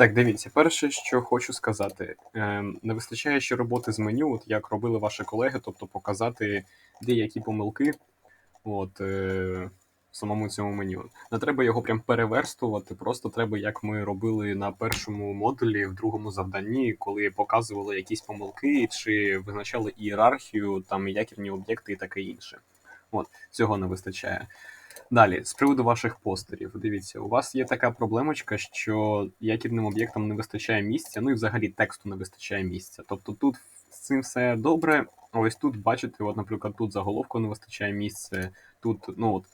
Так, дивіться, перше, що хочу сказати, ем, не вистачає ще роботи з меню, от як робили ваші колеги, тобто показати деякі помилки от, е, самому цьому меню. Не треба його прям переверстувати, просто треба, як ми робили на першому модулі, в другому завданні, коли показували якісь помилки чи визначали ієрархію, там якірні об'єкти і таке інше. От, цього не вистачає. Далі, з приводу ваших постерів, дивіться, у вас є така проблемочка, що якірним об'єктам не вистачає місця, ну і взагалі тексту не вистачає місця. Тобто тут з цим все добре. Ось тут, бачите, от, наприклад, тут заголовку не вистачає місця, тут, ну от.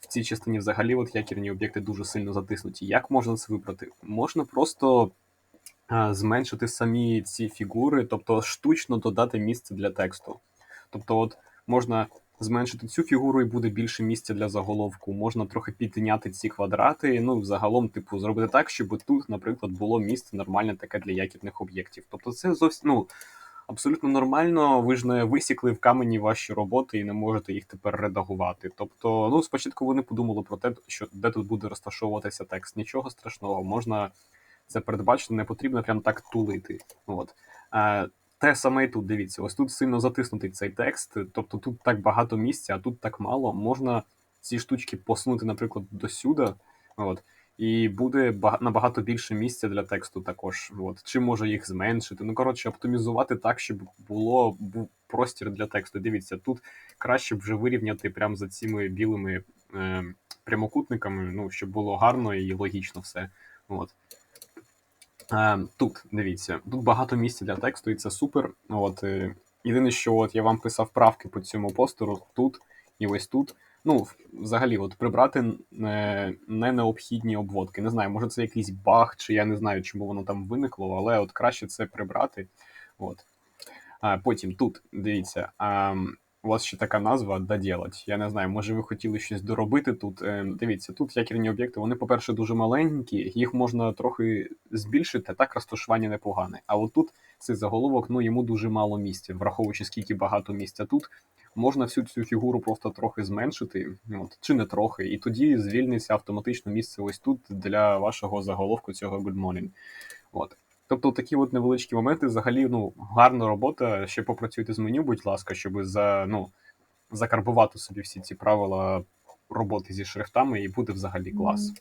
В цій частині взагалі от якірні об'єкти дуже сильно затиснуті. Як можна це виправити? Можна просто а, зменшити самі ці фігури, тобто штучно додати місце для тексту. Тобто, от можна зменшити цю фігуру і буде більше місця для заголовку. Можна трохи підняти ці квадрати. Ну, загалом, типу, зробити так, щоб тут, наприклад, було місце нормальне таке для якірних об'єктів. Тобто, це зовсім ну. Абсолютно нормально, ви ж не висікли в камені ваші роботи і не можете їх тепер редагувати. Тобто, ну спочатку вони подумали про те, що де тут буде розташовуватися текст. Нічого страшного, можна це передбачити, не потрібно прям так тулити. От. Те саме і тут, дивіться, ось тут сильно затиснутий цей текст, тобто тут так багато місця, а тут так мало. Можна ці штучки посунути, наприклад, до сюди, от, і буде набагато більше місця для тексту також. От. Чи може їх зменшити. Ну, коротше, оптимізувати так, щоб було був простір для тексту. Дивіться, тут краще вже вирівняти прямо за цими білими е, прямокутниками, ну, щоб було гарно і логічно все. От. Е, тут дивіться, тут багато місця для тексту, і це супер. От е, єдине, що от я вам писав правки по цьому постеру тут і ось тут. Ну, взагалі, от прибрати е, не необхідні обводки. Не знаю, може це якийсь баг, чи я не знаю, чому воно там виникло, але от краще це прибрати. От. А, потім тут, дивіться, у вас ще така назва «доделать». Я не знаю, може ви хотіли щось доробити тут. Е, дивіться, тут якірні об'єкти, вони, по-перше, дуже маленькі, їх можна трохи збільшити, так розташування непогане. А от тут цей заголовок, ну йому дуже мало місця, враховуючи скільки багато місця тут. Можна всю цю фігуру просто трохи зменшити, от, чи не трохи, і тоді звільниться автоматично місце ось тут для вашого заголовку цього Good Morning. От. Тобто такі от невеличкі моменти, взагалі, ну, гарна робота. Ще попрацюйте з меню, будь ласка, щоб за, ну, закарбувати собі всі ці правила роботи зі шрифтами, і буде взагалі клас.